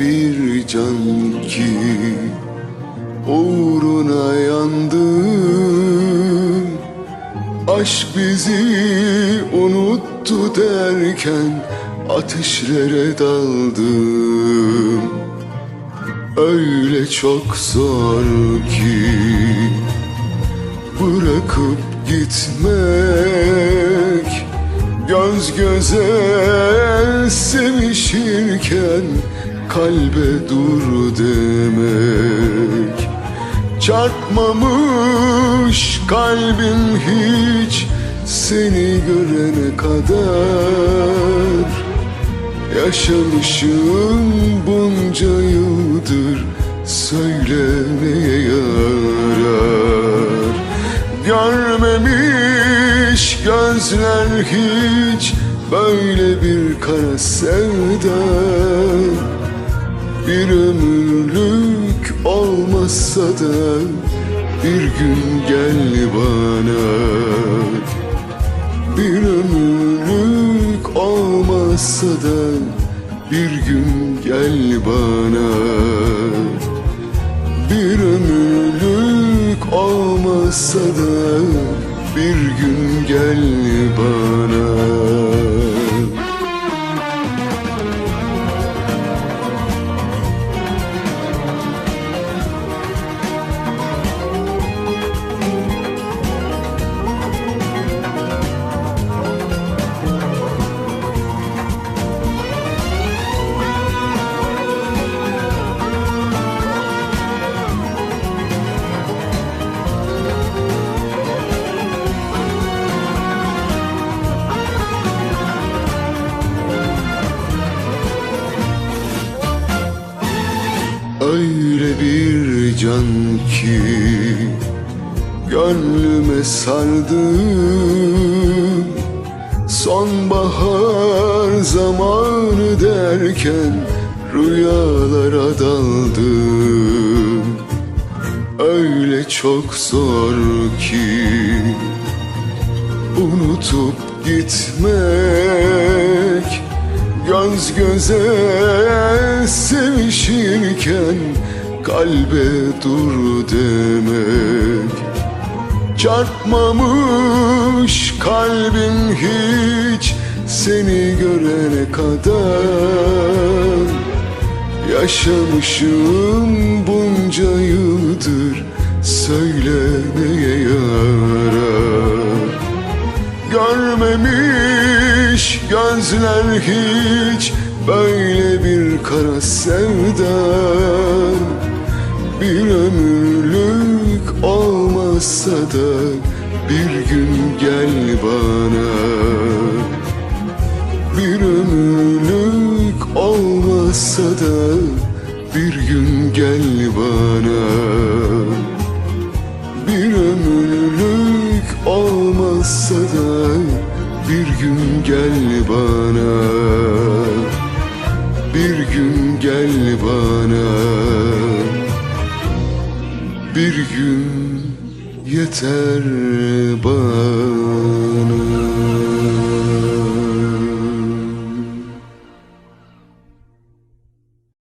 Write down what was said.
Bir can ki uğruna yandım. Aşk bizi unuttu derken ateşlere daldım. Öyle çok zor ki bırakıp gitmek Göz göze sevişirken kalbe dur demek. Çarpmamış kalbim hiç seni görene kadar. Yaşamışım bunca yıldır söylemeye yarar. Görmemiş gözler hiç böyle bir kara sevda Bir ömürlük olmasa da bir gün gel bana. Bir ömürlük olmasa da bir gün gel bana. Bir ömürlük olmasa da bir gün gel bana Bir can ki Gönlüme sardım Sonbahar zamanı derken Rüyalara daldım Öyle çok zor ki Unutup gitmek Göz göze sevişirken kalbe dur demek. Çarpmamış kalbim hiç seni görene kadar. Yaşamışım bunca yıldır söylemeye yarar? Görmemiş gözler hiç böyle bir kara sevda Bir ömürlük olmasa da bir gün gel bana. Bir ömürlük olmasa da bir gün gel bana. Bir ömürlük olmasa da bir gün gel bana Bir gün yeter bana